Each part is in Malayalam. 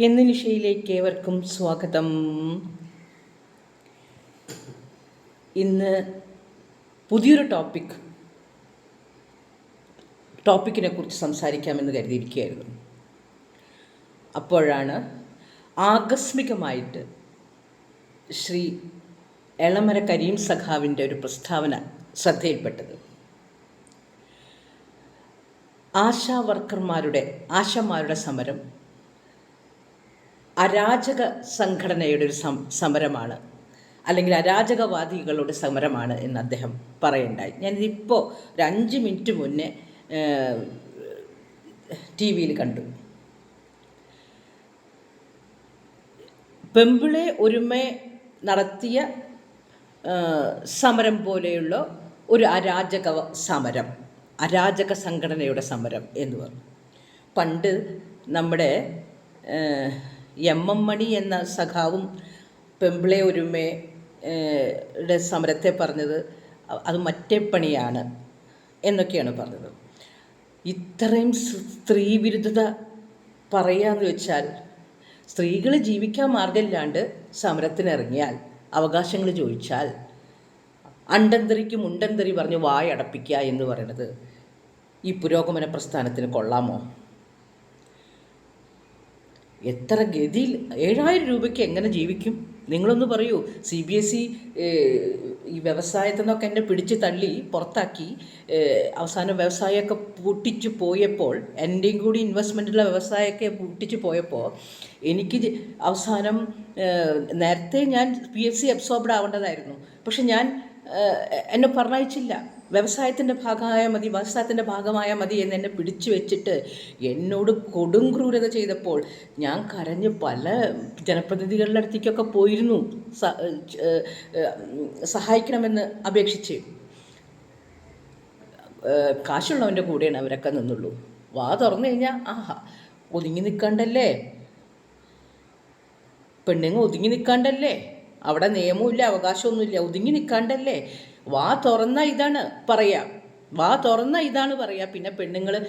എന്ന നിശയിലേക്ക് ഏവർക്കും സ്വാഗതം. ഇന്ന് പുതിയൊരു ടോപ്പിക് ടോപ്പിക്കിനെ കുറിച്ച് സംസാരിക്കാമെന്ന് കരുതിയിരിക്കുകയായിരുന്നു. അപ്പോഴാണ് ആകസ്മികമായിട്ട് ശ്രീ എളമര കരീം സഖാവിന്റെ ഒരു പ്രസ്താവന ശ്രദ്ധയിൽപ്പെട്ടത്. ആശാ വർക്കർമാരുടെ ആശമാരുടെ സമരം അരാജക സംഘടനയുടെ ഒരു സമരമാണ്. അല്ലെങ്കിൽ അരാജകവാദികളുടെ സമരമാണ് എന്ന് അദ്ദേഹം പറയണ്ടായി. ഞാനിതിപ്പോൾ ഒരു അഞ്ച് മിനിറ്റ് മുന്നേ ടി വിയിൽ കണ്ടു. പെമ്പിളെ ഒരുമ നടത്തിയ സമരം പോലെയുള്ള ഒരു അരാജക സമരം അരാജക സംഘടനയുടെ സമരം എന്ന് പറഞ്ഞു. പണ്ട് നമ്മുടെ എം എം മണി എന്ന സഖാവും പെമ്പിളെ ഒരുമയുടെ സമരത്തെ പറഞ്ഞത് അത് മറ്റേ പണിയാണ് എന്നൊക്കെയാണ് പറഞ്ഞത്. ഇത്രയും സ്ത്രീ വിരുദ്ധത പറയാന്ന് വെച്ചാൽ സ്ത്രീകൾ ജീവിക്കാൻ മാർഗമില്ലാണ്ട് സമരത്തിനിറങ്ങിയാൽ അവകാശങ്ങൾ ചോദിച്ചാൽ അണ്ടന്തരിക്ക് മുണ്ടന്തരി പറഞ്ഞ് വായടപ്പിക്കുക എന്ന് പറയുന്നത് ഈ പുരോഗമന പ്രസ്ഥാനത്തിന് കൊള്ളാമോ? എത്ര ഗതിയിൽ ഏഴായിരം രൂപയ്ക്ക് എങ്ങനെ ജീവിക്കും? നിങ്ങളൊന്ന് പറയൂ. സി ബി എസ് ഇ ഈ വ്യവസായത്തിൽ നിന്നൊക്കെ എന്നെ പിടിച്ച് തള്ളി പുറത്താക്കി അവസാനം വ്യവസായമൊക്കെ പൂട്ടിച്ച് പോയപ്പോൾ എന്റെയും കൂടി ഇൻവെസ്റ്റ്മെന്റുള്ള വ്യവസായമൊക്കെ പൂട്ടിച്ച് പോയപ്പോൾ എനിക്ക് അവസാനം നേരത്തെ ഞാൻ പി എഫ് സി അബ്സോർബ്ഡ് ആവേണ്ടതായിരുന്നു. പക്ഷെ ഞാൻ എന്നെ പറഞ്ഞയച്ചില്ല. വ്യവസായത്തിന്റെ ഭാഗമായ മതി വ്യവസായത്തിന്റെ ഭാഗമായ മതി എന്ന് എന്നെ പിടിച്ചു വെച്ചിട്ട് എന്നോട് കൊടും ക്രൂരത ചെയ്തപ്പോൾ ഞാൻ കരഞ്ഞ് പല ജനപ്രതിനിധികളുടെ അടുത്തേക്കൊക്കെ പോയിരുന്നു. സഹായിക്കണമെന്ന് അപേക്ഷിച്ച്. കാശുള്ളവന്റെ കൂടെയാണ് അവരൊക്കെ നിന്നുള്ളൂ. വാ തുറന്നു കഴിഞ്ഞാൽ ആഹാ ഒതുങ്ങി നിൽക്കണ്ടല്ലേ? പെണ്ണുങ്ങൾ ഒതുങ്ങി നിൽക്കാണ്ടല്ലേ? അവിടെ നിയമമില്ല അവകാശമൊന്നുമില്ല ഒതുങ്ങി നിൽക്കാണ്ടല്ലേ? വാ തുറന്ന ഇതാണ് പറയാ. വാ തുറന്ന ഇതാണ് പറയാ. പിന്നെ പെണ്ണുങ്ങൾ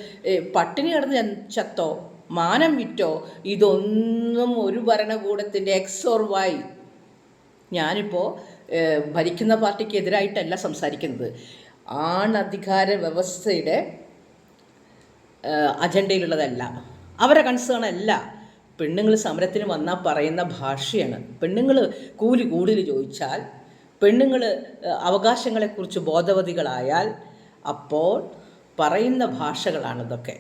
പട്ടിണി കിടന്ന് ചത്തോ മാനം വിറ്റോ ഇതൊന്നും ഒരു ഭരണകൂടത്തിന്റെ എക്സ് ഓർ വൈ ഞാനിപ്പോൾ ഭരിക്കുന്ന പാർട്ടിക്ക് എതിരായിട്ടല്ല സംസാരിക്കുന്നത് ആണധികാര വ്യവസ്ഥയുടെ അജണ്ടയിലുള്ളതല്ല. അവരെ കൺസേൺ അല്ല. പെണ്ണുങ്ങൾ സമരത്തിന് വന്നാൽ പറയുന്ന ഭാഷയാണ്. പെണ്ണുങ്ങൾ കൂലി കൂടുതൽ ചോദിച്ചാൽ പെണ്ണുങ്ങൾ അവകാശങ്ങളെക്കുറിച്ച് ബോധവതികളായാൽ അപ്പോൾ പറയുന്ന ഭാഷകളാണിതൊക്കെ.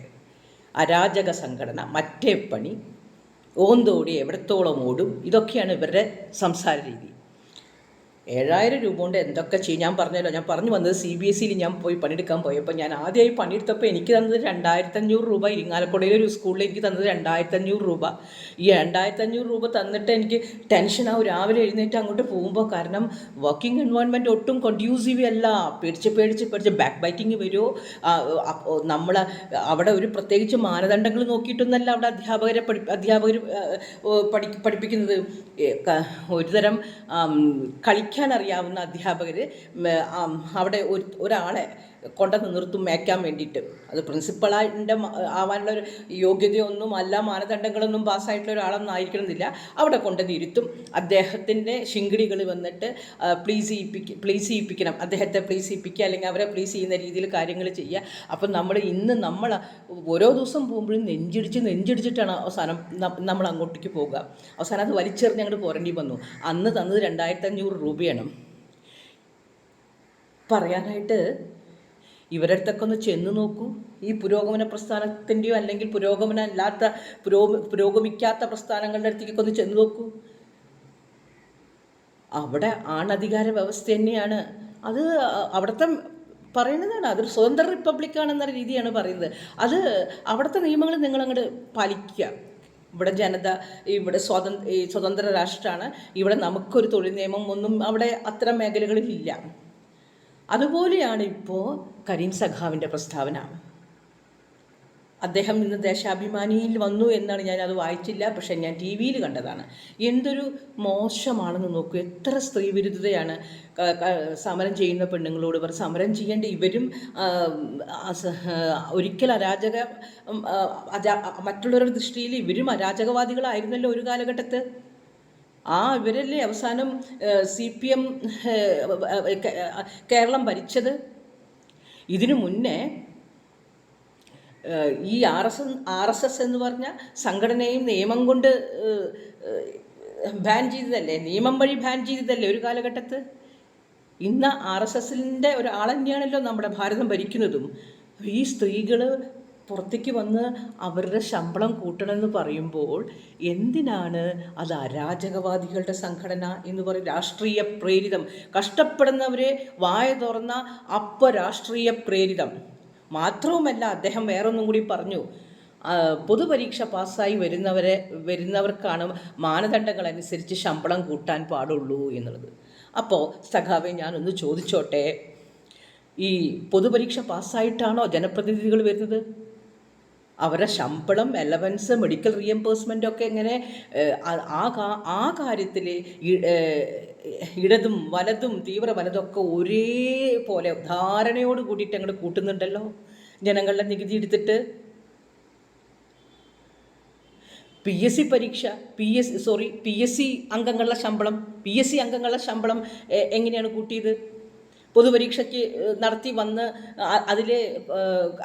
അരാജക സംഘടന മറ്റേ പണി ഓന്തോടി എവിടത്തോളം ഓടും ഇതൊക്കെയാണ് ഇവരുടെ സംസാര രീതി. ഏഴായിരം രൂപ കൊണ്ട് എന്തൊക്കെ ചെയ്യും? ഞാൻ പറഞ്ഞല്ലോ ഞാൻ പറഞ്ഞു വന്നത് സി ബി എസ് സിയിൽ ഞാൻ പോയി പണിയെടുക്കാൻ പോയപ്പോൾ ഞാൻ ആദ്യമായി പണിയെടുത്തപ്പോൾ എനിക്ക് തന്നത് രണ്ടായിരത്തഞ്ഞൂറ് രൂപ. ഇരിങ്ങാലക്കുടയിലെ ഒരു സ്കൂളിൽ എനിക്ക് തന്നത് രണ്ടായിരത്തഞ്ഞൂറ് രൂപ. ഈ രണ്ടായിരത്തഞ്ഞൂറ് രൂപ തന്നിട്ട് എനിക്ക് ടെൻഷനാവും രാവിലെ എഴുന്നേറ്റ് അങ്ങോട്ട് പോകുമ്പോൾ കാരണം വർക്കിംഗ് എൻവയോൺമെന്റ് ഒട്ടും കൺഡ്യൂസീവ് അല്ല. പേടിച്ച് പേടിച്ച് പേടിച്ച് ബാക്ക് ബൈറ്റിങ് വരുമോ നമ്മൾ അവിടെ ഒരു പ്രത്യേകിച്ച് മാനദണ്ഡങ്ങൾ നോക്കിയിട്ടൊന്നല്ല അവിടെ അധ്യാപകരെ പഠി അധ്യാപകർ പഠി പഠിപ്പിക്കുന്നത്. ഒരുതരം ആം, കളിക്കാൻ അറിയാവുന്ന അധ്യാപകർ അവിടെ ഒരാളെ കൊണ്ടുവന്ന് നിർത്തും മേയ്ക്കാൻ വേണ്ടിയിട്ട്. അത് പ്രിൻസിപ്പളായിട്ട് ആവാനുള്ള ഒരു യോഗ്യതയൊന്നും അല്ല മാനദണ്ഡങ്ങളൊന്നും പാസ്സായിട്ടുള്ള ഒരാളൊന്നും ആയിരിക്കണമെന്നില്ല. അവിടെ കൊണ്ടുവന്ന് ഇരുത്തും. അദ്ദേഹത്തിന്റെ ശിങ്കിടികൾ വന്നിട്ട് പ്ലീസ് ചെയ്യിപ്പിക്കുക പ്ലീസ് ചെയ്യിപ്പിക്കണം. അദ്ദേഹത്തെ പ്ലീസ് ചെയ്യിപ്പിക്കുക അല്ലെങ്കിൽ അവരെ പ്ലീസ് ചെയ്യുന്ന രീതിയിൽ കാര്യങ്ങൾ ചെയ്യുക. അപ്പം നമ്മൾ ഇന്ന് നമ്മൾ ഓരോ ദിവസം പോകുമ്പോഴും നെഞ്ചിടിച്ച് നെഞ്ചിടിച്ചിട്ടാണ് അവസാനം നമ്മൾ അങ്ങോട്ടേക്ക് പോകുക. അവസാനം അത് വലിച്ചെറിഞ്ഞ് അങ്ങോട്ട് പോരേണ്ടി വന്നു. അന്ന് തന്നത് രണ്ടായിരത്തി അഞ്ഞൂറ് രൂപയാണ്. പറയാനായിട്ട് ഇവരുടെ അടുത്തൊക്കെ ഒന്ന് ചെന്ന് നോക്കൂ. ഈ പുരോഗമന പ്രസ്ഥാനത്തിന്റെയോ അല്ലെങ്കിൽ പുരോഗമന അല്ലാത്ത പുരോ പുരോഗമിക്കാത്ത പ്രസ്ഥാനങ്ങളുടെ അടുത്തേക്കൊക്കെ ഒന്ന് ചെന്ന് നോക്കൂ. അവിടെ ആണധികാര വ്യവസ്ഥ തന്നെയാണ്. അത് അവിടുത്തെ പറയുന്നതാണ്. അതൊരു സ്വതന്ത്ര റിപ്പബ്ലിക്കാണെന്ന രീതിയാണ് പറയുന്നത്. അത് അവിടുത്തെ നിയമങ്ങൾ നിങ്ങളങ്ങോട്ട് പാലിക്കുക. ഇവിടെ ജനത ഇവിടെ സ്വതന്ത്ര സ്വതന്ത്ര രാഷ്ട്രമാണ് ഇവിടെ നമുക്കൊരു തൊഴിൽ നിയമം ഒന്നും അവിടെ അത്തരം മേഖലകളിലില്ല. അതുപോലെയാണ് ഇപ്പോൾ കരീം സഖാവിന്റെ പ്രസ്താവന. അദ്ദേഹം ഇന്ന് ദേശാഭിമാനിയിൽ വന്നു എന്നാണ് ഞാൻ അത് വായിച്ചില്ല പക്ഷേ ഞാൻ ടി വിയിൽ കണ്ടതാണ്. എന്തൊരു മോശമാണെന്ന് നോക്കൂ. എത്ര സ്ത്രീ വിരുദ്ധതയാണ് ക- ക- സമരം ചെയ്യുന്ന പെണ്ണുങ്ങളോട് ഇവർ സമരം ചെയ്യേണ്ട ഇവരും ഒരിക്കൽ അരാജക മറ്റുള്ളവരുടെ ദൃഷ്ടിയിൽ ഇവരും അരാജകവാദികളായിരുന്നല്ലോ ഒരു കാലഘട്ടത്ത്. ആ ഇവരല്ലേ അവസാനം സി പി എം കേരളം ഭരിച്ചത്? ഇതിനു മുന്നേ ഈ R S R S S എന്ന് പറഞ്ഞ സംഘടനയും നിയമം കൊണ്ട് ബാൻ ചെയ്തതല്ലേ? നിയമം വഴി ബാൻ ചെയ്തതല്ലേ ഒരു കാലഘട്ടത്ത്? ഇന്ന് ആർ എസ് എസിന്റെ ഒരാൾ തന്നെയാണല്ലോ നമ്മുടെ ഭാരതം ഭരിക്കുന്നതും. ഈ സ്ത്രീകൾ പുറത്തേക്ക് വന്ന് അവരുടെ ശമ്പളം കൂട്ടണമെന്ന് പറയുമ്പോൾ എന്തിനാണ് അത് അരാജകവാദികളുടെ സംഘടന എന്ന് പറയും രാഷ്ട്രീയ പ്രേരിതം? കഷ്ടപ്പെടുന്നവരെ വായ തുറന്ന അപ്പ രാഷ്ട്രീയ പ്രേരിതം. മാത്രവുമല്ല അദ്ദേഹം വേറൊന്നും കൂടി പറഞ്ഞു. പൊതുപരീക്ഷ പാസ്സായി വരുന്നവരെ വരുന്നവർക്കാണ് മാനദണ്ഡങ്ങൾ അനുസരിച്ച് ശമ്പളം കൂട്ടാൻ പാടുള്ളൂ എന്നുള്ളത്. അപ്പോൾ സഖാവെ ഞാനൊന്ന് ചോദിച്ചോട്ടെ. ഈ പൊതുപരീക്ഷ പാസ്സായിട്ടാണോ ജനപ്രതിനിധികൾ വരുന്നത്? അവരുടെ ശമ്പളം എലവൻസ് മെഡിക്കൽ റീഎംബേഴ്സ്മെന്റ് ഒക്കെ എങ്ങനെ ആ- ആ കാര്യത്തിൽ ഇടതും വലതും തീവ്ര വലതൊക്കെ ഒരേപോലെ ധാരണയോട് കൂടിയിട്ട് അങ്ങോട്ട് കൂട്ടുന്നുണ്ടല്ലോ? ജനങ്ങളുടെ നികുതി എടുത്തിട്ട്? പി എസ് സി പരീക്ഷ P S sorry P S C അംഗങ്ങളുടെ ശമ്പളം പി എസ് സി അംഗങ്ങളുടെ ശമ്പളം എങ്ങനെയാണ് കൂട്ടിയത്? പൊതുപരീക്ഷയ്ക്ക് നടത്തി വന്ന് അതിൽ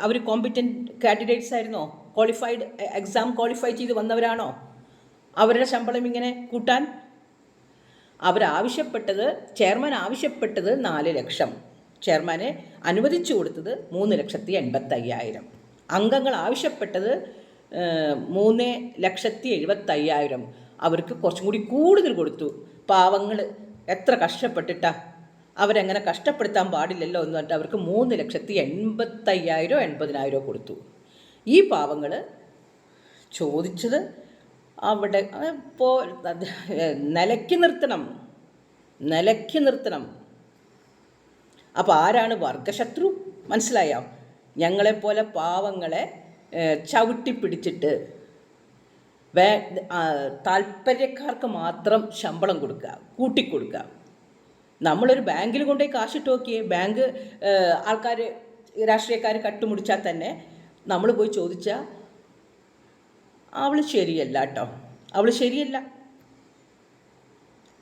അവർ കോമ്പിറ്റന്റ് കാൻഡിഡേറ്റ്സ് ആയിരുന്നോ? ക്വാളിഫൈഡ് എക്സാം ക്വാളിഫൈ ചെയ്ത് വന്നവരാണോ? അവരുടെ ശമ്പളം ഇങ്ങനെ കൂട്ടാൻ? അവരാവശ്യപ്പെട്ടത് ചെയർമാൻ ആവശ്യപ്പെട്ടത് നാല് ലക്ഷം. ചെയർമാനെ അനുവദിച്ചു കൊടുത്തത് മൂന്ന് ലക്ഷത്തി എൺപത്തയ്യായിരം. അംഗങ്ങൾ ആവശ്യപ്പെട്ടത് മൂന്ന് ലക്ഷത്തി എഴുപത്തയ്യായിരം. അവർക്ക് കുറച്ചും കൂടി കൂടുതൽ കൊടുത്തു. പാവങ്ങൾ എത്ര കഷ്ടപ്പെട്ടിട്ടാ? അവരെങ്ങനെ കഷ്ടപ്പെടുത്താൻ പാടില്ലല്ലോ എന്ന് പറഞ്ഞിട്ട് അവർക്ക് മൂന്ന് ലക്ഷത്തി എൺപത്തയ്യായിരോ എൺപതിനായിരോ കൊടുത്തു. ഈ പാവങ്ങൾ ചോദിച്ചത് അവിടെ ഇപ്പോൾ നിലയ്ക്ക് നിർത്തണം നിലയ്ക്ക് നിർത്തണം. അപ്പോൾ ആരാണ് വർഗശത്രു? മനസ്സിലായോ? ഞങ്ങളെപ്പോലെ പാവങ്ങളെ ചവിട്ടി പിടിച്ചിട്ട് വേ താല്പര്യക്കാർക്ക് മാത്രം ശമ്പളം കൊടുക്കുക കൂട്ടിക്കൊടുക്കുക. നമ്മളൊരു ബാങ്കിൽ കൊണ്ടുപോയി കാശിട്ട് നോക്കിയേ ബാങ്ക് ആൾക്കാർ രാഷ്ട്രീയക്കാർ കട്ടുമുടിച്ചാൽ തന്നെ നമ്മൾ പോയി ചോദിച്ചാൽ അവൾ ശരിയല്ല കേട്ടോ അവൾ ശരിയല്ല.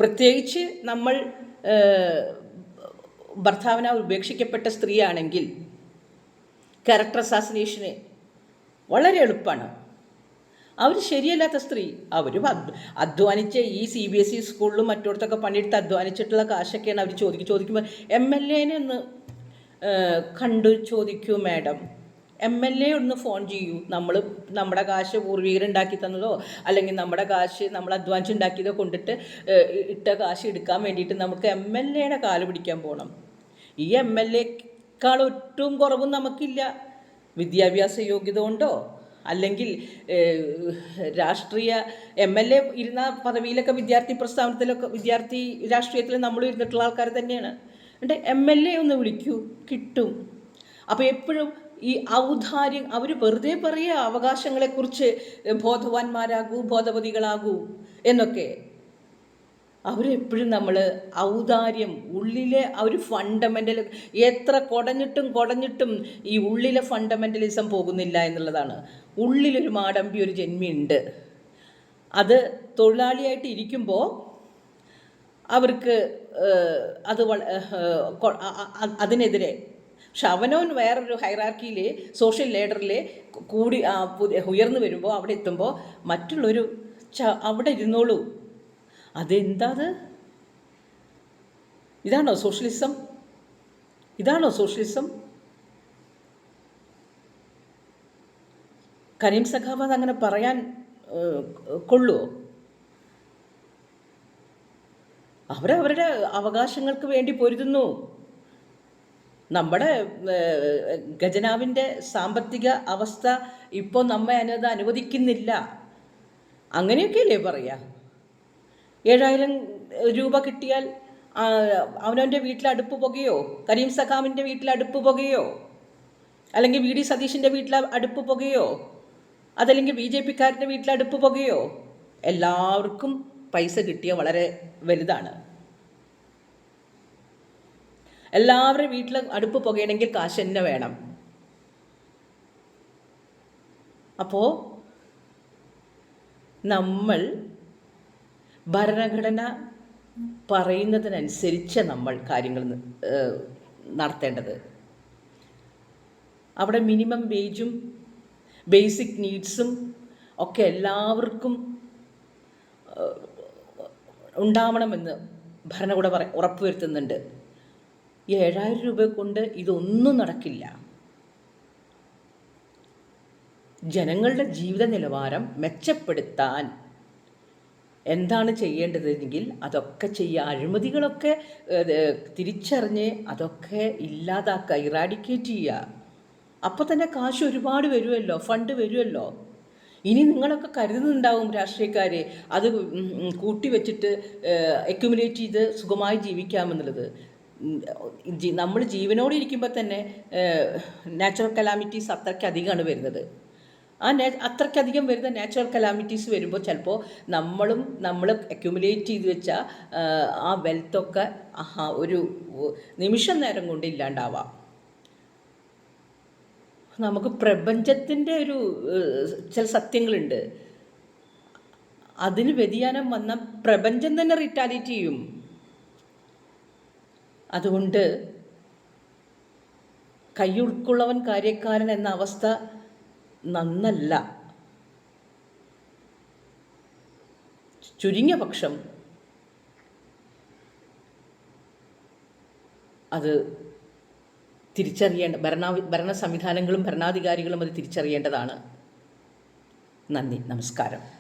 പ്രത്യേകിച്ച് നമ്മൾ ഭർത്താവിനാൽ ഉപേക്ഷിക്കപ്പെട്ട സ്ത്രീയാണെങ്കിൽ ക്യാരക്ടർ അസാസിനേഷന് വളരെ എളുപ്പമാണ് അവർ ശരിയല്ലാത്ത സ്ത്രീ. അവർ അധ്വാനിച്ച് ഈ സി ബി എസ് ഇ സ്കൂളിലും മറ്റിടത്തൊക്കെ പണിയെടുത്ത് അധ്വാനിച്ചിട്ടുള്ള കാശൊക്കെയാണ് അവർ ചോദിക്കും ചോദിക്കുമ്പോൾ എം എൽ എനെ ഒന്ന് കണ്ടു ചോദിക്കൂ മാഡം. എം എൽ എ ഒന്ന് ഫോൺ ചെയ്യൂ. നമ്മൾ നമ്മുടെ കാശ് പൂർവീകരുണ്ടാക്കി തന്നതോ അല്ലെങ്കിൽ നമ്മുടെ കാശ് നമ്മൾ അധ്വാനിച്ചുണ്ടാക്കിയതോ കൊണ്ടിട്ട് ഇട്ട കാശ് എടുക്കാൻ വേണ്ടിയിട്ട് നമുക്ക് എം എൽ എയുടെ കാൽ പിടിക്കാൻ പോകണം ഈ എം എൽ എക്കാൾ ഒട്ടും കുറവും നമുക്കില്ല. വിദ്യാഭ്യാസ യോഗ്യത കൊണ്ടോ അല്ലെങ്കിൽ രാഷ്ട്രീയ എം എൽ എ ഇരുന്ന പദവിയിലൊക്കെ വിദ്യാർത്ഥി പ്രസ്ഥാനത്തിലൊക്കെ വിദ്യാർത്ഥി രാഷ്ട്രീയത്തിൽ നമ്മൾ ഇരുന്നിട്ടുള്ള ആൾക്കാർ തന്നെയാണ്. എന്നിട്ട് എം എൽ എ ഒന്ന് വിളിക്കൂ കിട്ടും. അപ്പോൾ എപ്പോഴും ഈ ഔദാര്യം അവർ വെറുതെ പറയുക അവകാശങ്ങളെക്കുറിച്ച് ബോധവാന്മാരാകൂ ബോധവതികളാകൂ എന്നൊക്കെ. അവരെപ്പോഴും നമ്മൾ ഔദാര്യം ഉള്ളിലെ ആ ഒരു ഫണ്ടമെന്റൽ എത്ര കുടഞ്ഞിട്ടും കുടഞ്ഞിട്ടും ഈ ഉള്ളിലെ ഫണ്ടമെന്റലിസം പോകുന്നില്ല എന്നുള്ളതാണ്. ഉള്ളിലൊരു മാടമ്പി ഒരു ജന്മിയുണ്ട്. അത് തൊഴിലാളിയായിട്ട് ഇരിക്കുമ്പോൾ അവർക്ക് അത് അതിനെതിരെ. പക്ഷെ അവനവൻ വേറൊരു ഹൈറാർക്കിയിൽ സോഷ്യൽ ലേഡറിൽ കൂടി ഉയർന്നു വരുമ്പോൾ അവിടെ എത്തുമ്പോൾ മറ്റുള്ളൊരു അവിടെ ഇരുന്നോളൂ. അതെന്താ അത് ഇതാണോ സോഷ്യലിസം? ഇതാണോ സോഷ്യലിസം? കരീം സഖാബാദ് അങ്ങനെ പറയാൻ കൊള്ളുമോ അവരവരുടെ അവകാശങ്ങൾക്ക് വേണ്ടി പൊരുതുന്നു. നമ്മുടെ ഖജനാവിന്റെ സാമ്പത്തിക അവസ്ഥ ഇപ്പോൾ നമ്മെ അനുവദിക്കുന്നില്ല. അങ്ങനെയൊക്കെയല്ലേ പറയുക ഏഴായിരം രൂപ കിട്ടിയാൽ അവനവന്റെ വീട്ടിൽ അടുപ്പ് പുകയോ? കരീം സഖാമിന്റെ വീട്ടിൽ അടുപ്പ് പുകയോ? അല്ലെങ്കിൽ വി ഡി സതീഷിന്റെ വീട്ടിൽ അടുപ്പ് പുകയോ? അതല്ലെങ്കിൽ ബി ജെ പിക്കാരന്റെ വീട്ടിൽ അടുപ്പ് പുകയോ? എല്ലാവർക്കും പൈസ കിട്ടിയ വളരെ വലുതാണ്. എല്ലാവരുടെ വീട്ടിൽ അടുപ്പ് പുകയണമെങ്കിൽ കാശ് തന്നെ വേണം. അപ്പോൾ നമ്മൾ ഭരണഘടന പറയുന്നതിനനുസരിച്ച് നമ്മൾ കാര്യങ്ങൾ നടത്തേണ്ടത്. അവിടെ മിനിമം വേജും ബേസിക് നീഡ്സും ഒക്കെ എല്ലാവർക്കും ഉണ്ടാവണമെന്ന് ഭരണകൂടം പറ ഉറപ്പുവരുത്തുന്നുണ്ട്. ഈ ഏഴായിരം രൂപ കൊണ്ട് ഇതൊന്നും നടക്കില്ല. ജനങ്ങളുടെ ജീവിത നിലവാരം മെച്ചപ്പെടുത്താൻ എന്താണ് ചെയ്യേണ്ടതെങ്കിൽ അതൊക്കെ ചെയ്യുക. അഴിമതികളൊക്കെ തിരിച്ചറിഞ്ഞ് അതൊക്കെ ഇല്ലാതാക്കുക ഇറാഡിക്കേറ്റ് ചെയ്യുക. അപ്പോൾ തന്നെ കാശ് ഒരുപാട് വരുമല്ലോ ഫണ്ട് വരുമല്ലോ ഇനി നിങ്ങളൊക്കെ കരുതുന്നുണ്ടാവും രാഷ്ട്രീയക്കാരെ അത് കൂട്ടി വെച്ചിട്ട് അക്യുമുലേറ്റ് ചെയ്ത് സുഖമായി ജീവിക്കാമെന്നുള്ളത് നമ്മൾ ജീവനോടെ ഇരിക്കുമ്പോൾ തന്നെ നാച്ചുറൽ കലാമിറ്റീസ് അത്രയ്ക്ക് അധികമാണ് വരുന്നത്. ആ നാ അത്രയ്ക്കധികം വരുന്ന നാച്ചുറൽ കലാമിറ്റീസ് വരുമ്പോൾ ചിലപ്പോൾ നമ്മളും നമ്മൾ അക്യുമുലേറ്റ് ചെയ്ത് വെച്ച ആ, വെൽത്തൊക്കെ ഒരു നിമിഷം നേരം കൊണ്ട് ഇല്ലാണ്ടാവാം. നമുക്ക് പ്രപഞ്ചത്തിന്റെ ഒരു ചില സത്യങ്ങളുണ്ട്. അതിന് വ്യതിയാനം വന്ന പ്രപഞ്ചം തന്നെ റിറ്റാലിറ്റി ചെയ്യും. അതുകൊണ്ട് കൈയുൾക്കുള്ളവൻ കാര്യക്കാരൻ എന്ന അവസ്ഥ നന്നല്ല. ചുരുങ്ങിയ പക്ഷം അത് തിരിച്ചറിയേണ്ട ഭരണ ഭരണ സംവിധാനങ്ങളും ഭരണാധികാരികളും അത് തിരിച്ചറിയേണ്ടതാണ്. നന്ദി. നമസ്കാരം.